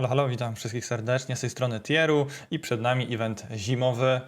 Halo, halo, witam wszystkich serdecznie z tej strony Tieru i przed nami event zimowy.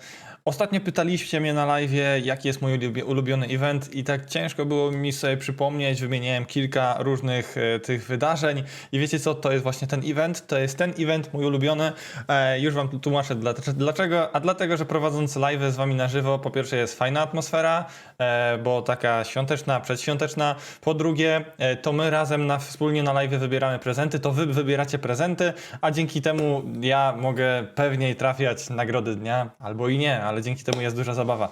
Ostatnio pytaliście mnie na live, jaki jest mój ulubi- ulubiony event i tak ciężko było mi sobie przypomnieć, wymieniłem kilka różnych e, tych wydarzeń i wiecie co, to jest właśnie ten event, to jest ten event mój ulubiony. E, już wam tłumaczę dla- dlaczego, a dlatego, że prowadząc live z wami na żywo, po pierwsze jest fajna atmosfera, e, bo taka świąteczna, przedświąteczna, po drugie to my razem na, wspólnie na live wybieramy prezenty, to wy wybieracie prezenty, a dzięki temu ja mogę pewniej trafiać nagrody dnia, albo i nie, ale dzięki temu jest duża zabawa.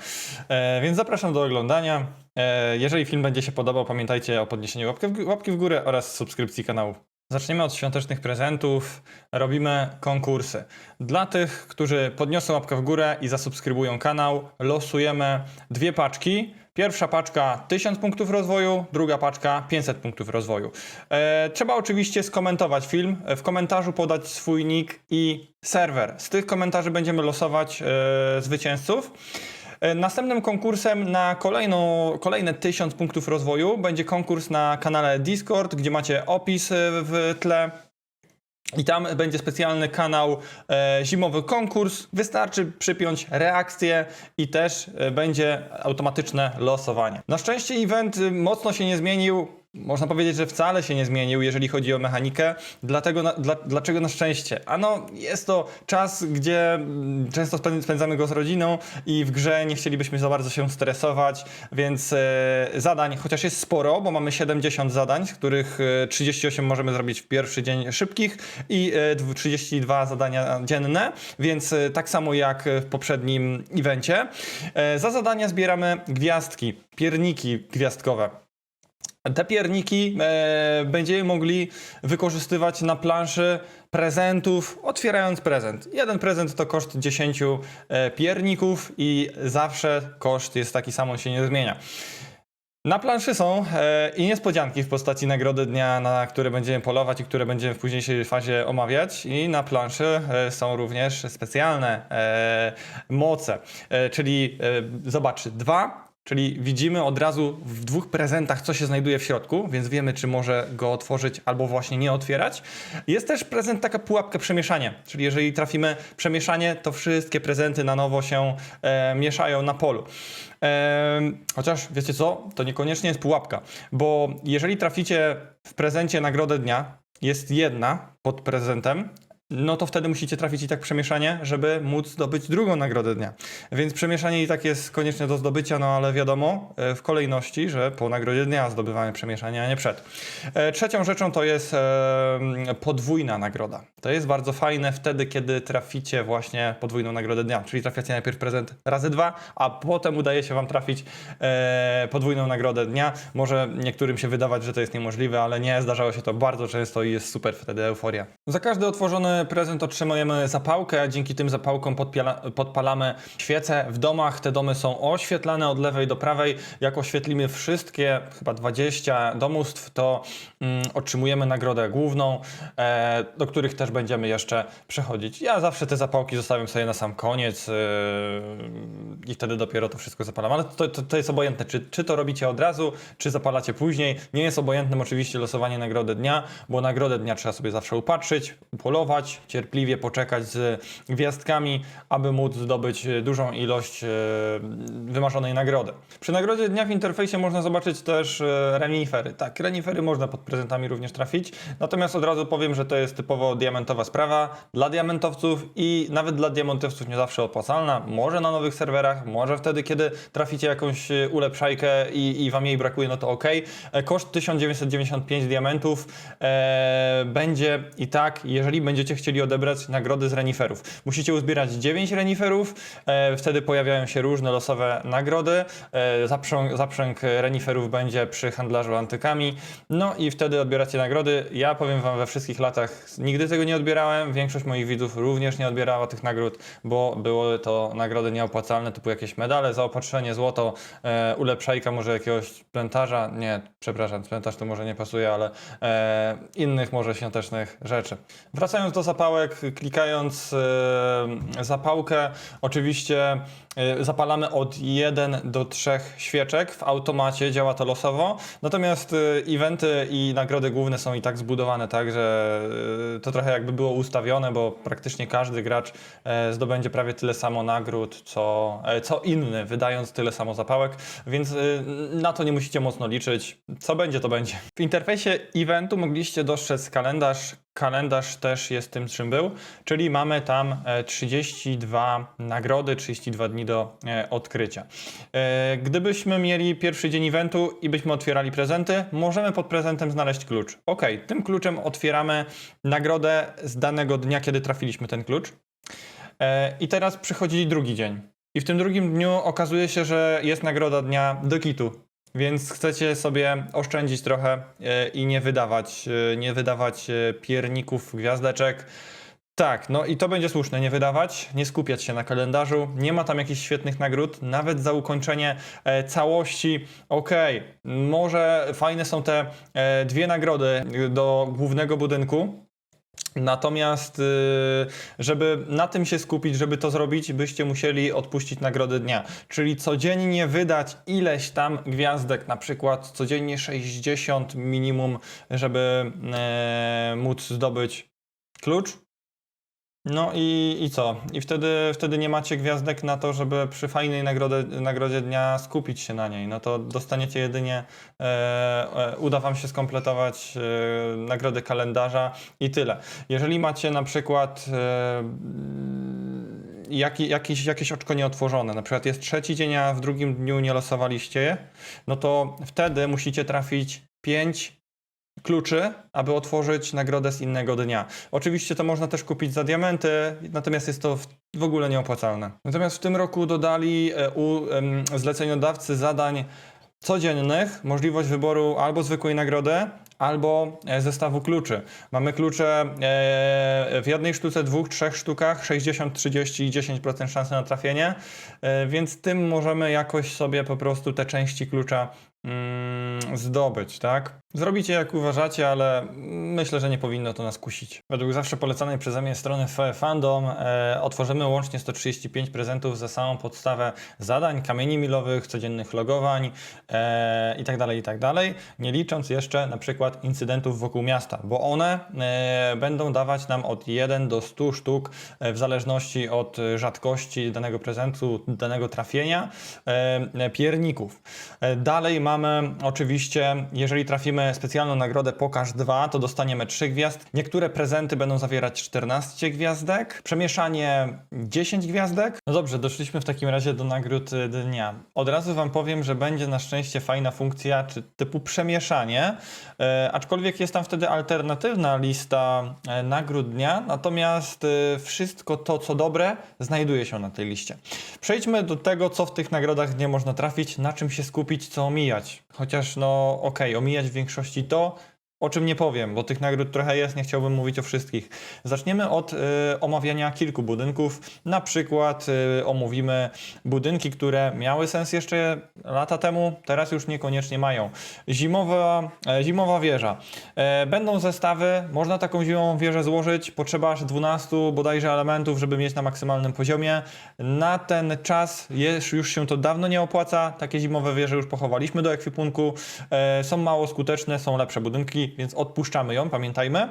E, więc zapraszam do oglądania. E, jeżeli film będzie się podobał, pamiętajcie o podniesieniu łapki w, łapki w górę oraz subskrypcji kanału. Zaczniemy od świątecznych prezentów. Robimy konkursy. Dla tych, którzy podniosą łapkę w górę i zasubskrybują kanał, losujemy dwie paczki. Pierwsza paczka 1000 punktów rozwoju, druga paczka 500 punktów rozwoju. E, trzeba oczywiście skomentować film, e, w komentarzu podać swój nick i serwer. Z tych komentarzy będziemy losować e, zwycięzców. E, Następnym konkursem na kolejne 1000 punktów rozwoju będzie konkurs na kanale Discord, gdzie macie opis e, w tle. I tam będzie specjalny kanał e, Zimowy Konkurs. Wystarczy przypiąć reakcję i też e, będzie automatyczne losowanie. Na szczęście event y, mocno się nie zmienił. Można powiedzieć, że wcale się nie zmienił, jeżeli chodzi o mechanikę. Dlatego na, dla, dlaczego na szczęście? Ano, jest to czas, gdzie mm, często spę- spędzamy go z rodziną i w grze nie chcielibyśmy za bardzo się stresować, więc e, zadań, chociaż jest sporo, bo mamy 70 zadań, z których e, 38 możemy zrobić w pierwszy dzień szybkich i e, dwu- 32 zadania dzienne, więc e, tak samo jak w poprzednim evencie. E, za zadania zbieramy gwiazdki, pierniki gwiazdkowe. Te pierniki e, będziemy mogli wykorzystywać na planszy prezentów, otwierając prezent. Jeden prezent to koszt 10 e, pierników i zawsze koszt jest taki sam, on się nie zmienia. Na planszy są e, i niespodzianki w postaci nagrody dnia, na które będziemy polować i które będziemy w późniejszej fazie omawiać. I na planszy e, są również specjalne e, moce, e, czyli e, zobacz, dwa Czyli widzimy od razu w dwóch prezentach, co się znajduje w środku, więc wiemy, czy może go otworzyć albo właśnie nie otwierać. Jest też prezent taka pułapka przemieszanie, czyli jeżeli trafimy przemieszanie, to wszystkie prezenty na nowo się e, mieszają na polu. Em, chociaż wiecie co, to niekoniecznie jest pułapka, bo jeżeli traficie w prezencie nagrodę dnia, jest jedna pod prezentem, no to wtedy musicie trafić i tak przemieszanie, żeby móc zdobyć drugą nagrodę dnia. Więc przemieszanie i tak jest koniecznie do zdobycia, no ale wiadomo e, w kolejności, że po nagrodzie dnia zdobywamy przemieszanie, a nie przed. E, Trzecią rzeczą to jest podwójna nagroda. To jest bardzo fajne wtedy, kiedy traficie właśnie podwójną nagrodę dnia, czyli trafiacie najpierw prezent razy dwa, a potem udaje się wam trafić e, podwójną nagrodę dnia. Może niektórym się wydawać, że to jest niemożliwe, ale nie, zdarzało się to bardzo często i jest super wtedy euforia. Za każdy otworzony prezent otrzymujemy zapałkę, dzięki tym zapałkom podpalamy świece w domach. Te domy są oświetlane od lewej do prawej. Jak oświetlimy wszystkie, chyba 20 domostw, to mm, otrzymujemy nagrodę główną, e, do których też będziemy jeszcze przechodzić. Ja zawsze te zapałki zostawiam sobie na sam koniec e, i wtedy dopiero to wszystko zapalam. Ale to, to, to jest obojętne, czy, czy to robicie od razu, czy zapalacie później. Nie jest obojętnym oczywiście losowanie nagrody dnia, bo nagrodę dnia trzeba sobie zawsze upatrzyć, cierpliwie poczekać z gwiazdkami, aby móc zdobyć e, dużą ilość e, wymarzonej nagrody. Przy nagrodzie dnia w interfejsie można zobaczyć też e, renifery. Tak, renifery można pod prezentami również trafić, natomiast od razu powiem, że to jest typowo diamentowa sprawa dla diamentowców i nawet dla diamentowców nie zawsze opłacalna. Może na nowych serwerach, może wtedy, kiedy traficie jakąś ulepszajkę i, i wam jej brakuje, no to ok. Koszt 1995 diamentów e, będzie i tak, jeżeli będziecie chcieli odebrać nagrody z reniferów. Musicie uzbierać 9 reniferów, e, wtedy pojawiają się różne losowe nagrody. E, zaprzęg, zaprzęg reniferów będzie przy handlarzu antykami, no i wtedy odbieracie nagrody. Ja powiem wam, we wszystkich latach nigdy tego nie odbierałem, większość moich widzów również nie odbierała tych nagród, bo były to nagrody nieopłacalne, typu jakieś medale, zaopatrzenie, złoto, e, ulepszajka może jakiegoś plętarza, nie, przepraszam, plętarz to może nie pasuje, ale e, innych może świątecznych rzeczy. Wracając do zapałek, klikając e, zapałkę, oczywiście e, zapalamy od 1 do 3 świeczek w automacie, działa to losowo. Natomiast e, eventy i nagrody główne są i tak zbudowane tak, że to trochę jakby było ustawione, bo praktycznie każdy gracz zdobędzie prawie tyle samo nagród, co, co inny, wydając tyle samo zapałek, więc na to nie musicie mocno liczyć. Co będzie, to będzie. W interfejsie eventu mogliście dostrzec kalendarz. Kalendarz też jest tym, czym był, czyli mamy tam e, 32 nagrody, 32 dni do e, odkrycia. E, Gdybyśmy mieli pierwszy dzień eventu i byśmy otwierali prezenty, możemy pod prezentem znaleźć klucz. Ok, tym kluczem otwieramy nagrodę z danego dnia, kiedy trafiliśmy ten klucz. E, I teraz przychodzi drugi dzień. I w tym drugim dniu okazuje się, że jest nagroda dnia do kitu. Więc chcecie sobie oszczędzić trochę e, i nie wydawać, e, nie wydawać e, pierników, gwiazdeczek. Tak, no i to będzie słuszne, nie wydawać, nie skupiać się na kalendarzu. Nie ma tam jakichś świetnych nagród, nawet za ukończenie e, całości. Okej, może fajne są te e, dwie nagrody do głównego budynku, Natomiast, y, żeby na tym się skupić, żeby to zrobić, byście musieli odpuścić nagrody dnia. Czyli codziennie wydać ileś tam gwiazdek, na przykład codziennie 60 minimum, żeby e, móc zdobyć klucz. No i, i co? I wtedy, wtedy nie macie gwiazdek na to, żeby przy fajnej nagrodzie, nagrodzie dnia skupić się na niej. No to dostaniecie jedynie, e, e, uda wam się skompletować e, nagrody kalendarza i tyle. Jeżeli macie na przykład e, jaki, jakieś, jakieś oczko nieotworzone, na przykład jest trzeci dzień, a w drugim dniu nie losowaliście je, no to wtedy musicie trafić 5 kluczy, aby otworzyć nagrodę z innego dnia. Oczywiście to można też kupić za diamenty, natomiast jest to w, ogóle nieopłacalne. Natomiast w tym roku dodali e, u zleceniodawcy zadań codziennych możliwość wyboru albo zwykłej nagrody, albo e, zestawu kluczy. Mamy klucze e, w jednej sztuce, dwóch, trzech sztukach, 60, 30 i 10% szansy na trafienie, więc tym możemy jakoś sobie po prostu te części klucza zdobyć, tak? Zrobicie jak uważacie, ale myślę, że nie powinno to nas kusić. Według zawsze polecanej przeze mnie strony FE Fandom e, otworzymy łącznie 135 prezentów za samą podstawę zadań, kamieni milowych, codziennych logowań e, itd., itd., nie licząc jeszcze na przykład incydentów wokół miasta, bo one e, będą dawać nam od 1 do 100 sztuk e, w zależności od rzadkości danego prezentu, danego trafienia, e, pierników. E, Dalej mamy oczywiście, jeżeli trafimy specjalną nagrodę Pokaż 2, to dostaniemy 3 gwiazd. Niektóre prezenty będą zawierać 14 gwiazdek, przemieszanie 10 gwiazdek. No dobrze, doszliśmy w takim razie do nagród y, dnia. Od razu Wam powiem, że będzie na szczęście fajna funkcja czy typu przemieszanie, e, aczkolwiek jest tam wtedy alternatywna lista e, nagród dnia, natomiast e, wszystko to, co dobre, znajduje się na tej liście. Przejdźmy do tego, co w tych nagrodach dnia można trafić, na czym się skupić, co omijać. Chociaż no okej, omijać w większości to, o czym nie powiem, bo tych nagród trochę jest, nie chciałbym mówić o wszystkich. Zaczniemy od y, omawiania kilku budynków. Na przykład y, omówimy budynki, które miały sens jeszcze lata temu, teraz już niekoniecznie mają. Zimowa, e, zimowa wieża. E, będą zestawy, można taką zimową wieżę złożyć, potrzeba aż 12 bodajże elementów, żeby mieć na maksymalnym poziomie. Na ten czas jest, już się to dawno nie opłaca, takie zimowe wieże już pochowaliśmy do ekwipunku, e, są mało skuteczne, są lepsze budynki, więc odpuszczamy ją, pamiętajmy.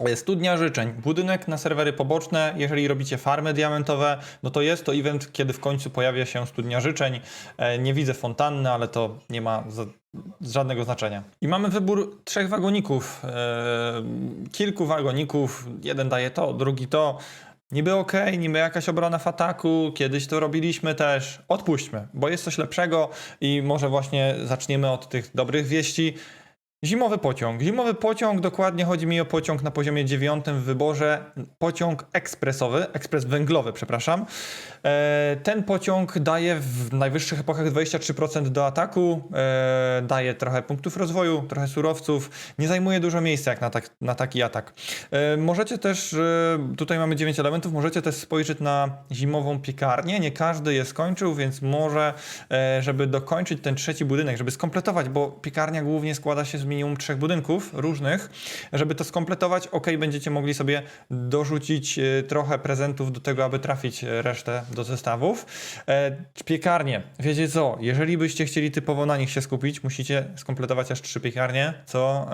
E, Studnia życzeń. Budynek na serwery poboczne. Jeżeli robicie farmy diamentowe, no to jest to event, kiedy w końcu pojawia się studnia życzeń. E, Nie widzę fontanny, ale to nie ma żadnego znaczenia. I mamy wybór trzech wagoników. E, Kilku wagoników. Jeden daje to, drugi to. Niby okej, niby jakaś obrona w ataku, kiedyś to robiliśmy też. Odpuśćmy, bo jest coś lepszego i może właśnie zaczniemy od tych dobrych wieści. Zimowy pociąg. Zimowy pociąg, dokładnie chodzi mi o pociąg na poziomie dziewiątym w wyborze. Pociąg ekspresowy, ekspres węglowy, przepraszam. E, ten pociąg daje w najwyższych epokach 23% do ataku, e, daje trochę punktów rozwoju, trochę surowców, nie zajmuje dużo miejsca jak na, tak, na taki atak. E, możecie też, tutaj mamy 9 elementów, możecie też spojrzeć na zimową piekarnię. Nie każdy je skończył, więc może, żeby dokończyć ten trzeci budynek, żeby skompletować, bo piekarnia głównie składa się z minimum trzech budynków różnych, żeby to skompletować. Ok, będziecie mogli sobie dorzucić e, trochę prezentów do tego, aby trafić e, resztę do zestawów. E, piekarnie. Wiecie co? Jeżeli byście chcieli typowo na nich się skupić, musicie skompletować aż trzy piekarnie, co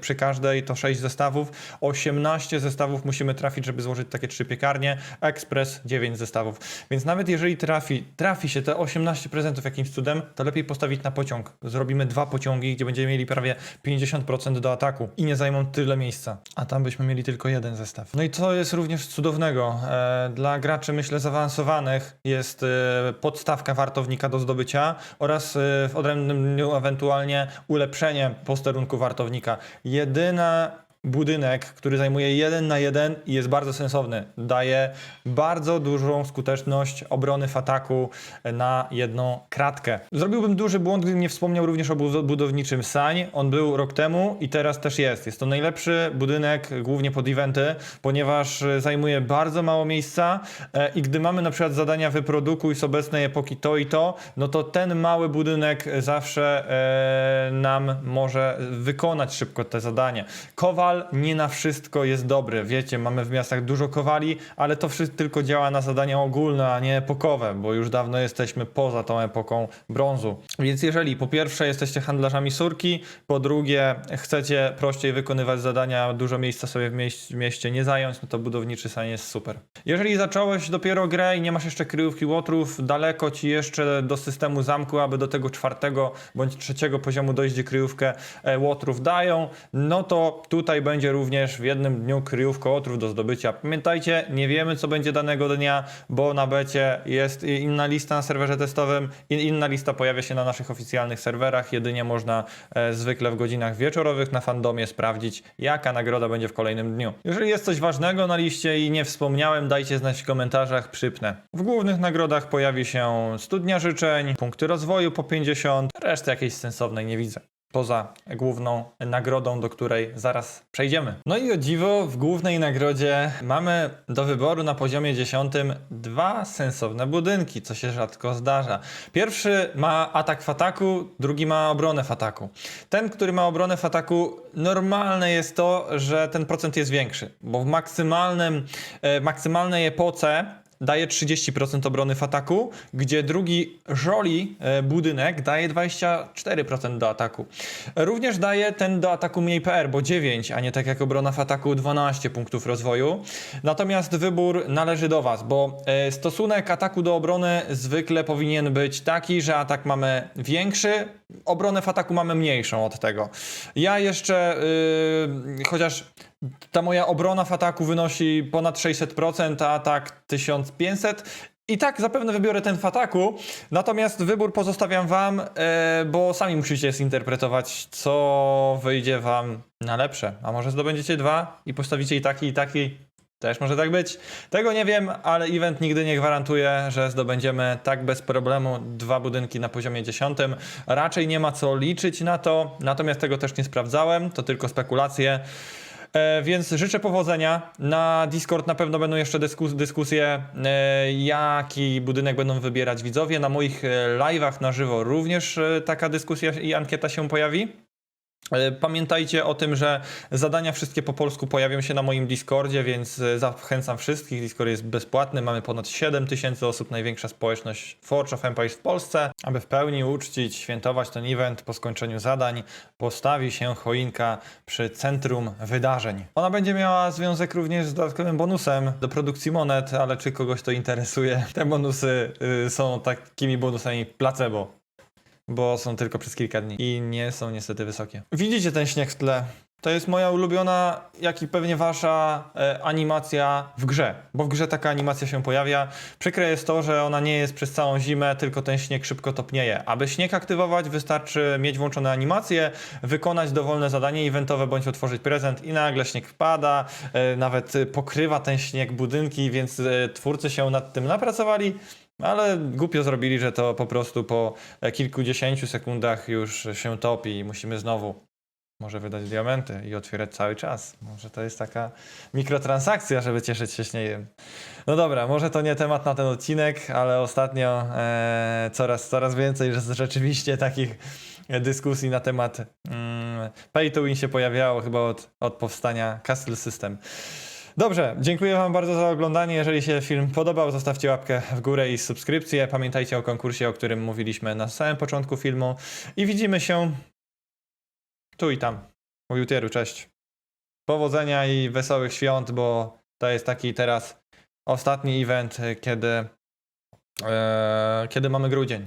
przy każdej to 6 zestawów. 18 zestawów musimy trafić, żeby złożyć takie trzy piekarnie. Express 9 zestawów. Więc nawet jeżeli trafi, trafi się te 18 prezentów jakimś cudem, to lepiej postawić na pociąg. Zrobimy dwa pociągi, gdzie będziemy mieli prawie 50% do ataku i nie zajmą tyle miejsca. A tam byśmy mieli tylko jeden zestaw. No i co jest również cudownego? E, dla graczy, myślę, zaawansowanych jest e, podstawka wartownika do zdobycia oraz e, w odrębnym dniu ewentualnie ulepszenie posterunku wartownika. Jedyna budynek, który zajmuje jeden na jeden i jest bardzo sensowny. Daje bardzo dużą skuteczność obrony w ataku na jedną kratkę. Zrobiłbym duży błąd, gdybym nie wspomniał również o bu- budowniczym Sań. On był rok temu i teraz też jest. Jest to najlepszy budynek, głównie pod eventy, ponieważ e, zajmuje bardzo mało miejsca e, i gdy mamy na przykład zadania wyprodukuj z obecnej epoki to i to, no to ten mały budynek zawsze e, nam może wykonać szybko te zadanie. Kowal nie na wszystko jest dobry. Wiecie, mamy w miastach dużo kowali, ale to wszystko tylko działa na zadania ogólne, a nie epokowe, bo już dawno jesteśmy poza tą epoką brązu. Więc jeżeli po pierwsze jesteście handlarzami surki, po drugie chcecie prościej wykonywać zadania, dużo miejsca sobie w mieście, mieście nie zająć, no to budowniczy san jest super. Jeżeli zacząłeś dopiero grę i nie masz jeszcze kryjówki łotrów, daleko ci jeszcze do systemu zamku, aby do tego czwartego bądź trzeciego poziomu dojść, gdzie kryjówkę e, łotrów dają, no to tutaj będzie również w jednym dniu kryjówka łotrów do zdobycia. Pamiętajcie, nie wiemy co będzie danego dnia, bo na becie jest inna lista na serwerze testowym, inna lista pojawia się na naszych oficjalnych serwerach, jedynie można e, zwykle w godzinach wieczorowych na fandomie sprawdzić, jaka nagroda będzie w kolejnym dniu. Jeżeli jest coś ważnego na liście i nie wspomniałem, dajcie znać w komentarzach, przypnę. W głównych nagrodach pojawi się studnia życzeń, punkty rozwoju po 50, reszty jakiejś sensownej nie widzę. Poza główną nagrodą, do której zaraz przejdziemy. No i o dziwo, w głównej nagrodzie mamy do wyboru na poziomie 10 dwa sensowne budynki, co się rzadko zdarza. Pierwszy ma atak w ataku, drugi ma obronę w ataku. Ten, który ma obronę w ataku, normalne jest to, że ten procent jest większy, bo w maksymalnym, e, maksymalnej epoce daje 30% obrony w ataku, gdzie drugi żoli e, budynek daje 24% do ataku. Również daje ten do ataku mniej PR, bo 9, a nie tak jak obrona w ataku 12 punktów rozwoju. Natomiast wybór należy do Was, bo e, stosunek ataku do obrony zwykle powinien być taki, że atak mamy większy, obronę w ataku mamy mniejszą od tego. Ja jeszcze, yy, chociaż ta moja obrona w ataku wynosi ponad 600%, a atak 1500. I tak zapewne wybiorę ten w ataku, natomiast wybór pozostawiam wam, e, bo sami musicie zinterpretować, co wyjdzie wam na lepsze. A może zdobędziecie dwa i postawicie i taki, i taki. Też może tak być. Tego nie wiem, ale event nigdy nie gwarantuje, że zdobędziemy tak bez problemu dwa budynki na poziomie 10. Raczej nie ma co liczyć na to, natomiast tego też nie sprawdzałem, to tylko spekulacje. E, więc życzę powodzenia. Na Discord na pewno będą jeszcze dyskus dyskusje, e, jaki budynek będą wybierać widzowie. Na moich e, live'ach na żywo również e, taka dyskusja i ankieta się pojawi. E, Pamiętajcie o tym, że zadania wszystkie po polsku pojawią się na moim Discordzie, więc e, zachęcam wszystkich. Discord jest bezpłatny, mamy ponad 7 tysięcy osób, największa społeczność Forge of Empires w Polsce. Aby w pełni uczcić, świętować ten event po skończeniu zadań, postawi się choinka przy centrum wydarzeń. Ona będzie miała związek również z dodatkowym bonusem do produkcji monet, ale czy kogoś to interesuje? Te bonusy y, są takimi bonusami placebo bo są tylko przez kilka dni i nie są niestety wysokie. Widzicie ten śnieg w tle? To jest moja ulubiona, jak i pewnie wasza e, animacja w grze, bo w grze taka animacja się pojawia. Przykre jest to, że ona nie jest przez całą zimę, tylko ten śnieg szybko topnieje. Aby śnieg aktywować, wystarczy mieć włączone animacje, wykonać dowolne zadanie eventowe bądź otworzyć prezent i nagle śnieg wpada, e, nawet pokrywa ten śnieg budynki, więc e, twórcy się nad tym napracowali. Ale głupio zrobili, że to po prostu po e, kilkudziesięciu sekundach już się topi i musimy znowu może wydać diamenty i otwierać cały czas. Może to jest taka mikrotransakcja, żeby cieszyć się śniegiem. No dobra, może to nie temat na ten odcinek, ale ostatnio e, coraz, coraz więcej rzeczywiście takich dyskusji na temat mm, pay to win się pojawiało chyba od, od powstania Castle System. Dobrze, dziękuję Wam bardzo za oglądanie. Jeżeli się film podobał, zostawcie łapkę w górę i subskrypcję. Pamiętajcie o konkursie, o którym mówiliśmy na samym początku filmu. I widzimy się tu i tam. Mówił Tieru, cześć. Powodzenia i wesołych świąt, bo to jest taki teraz ostatni event, kiedy, e, kiedy mamy grudzień.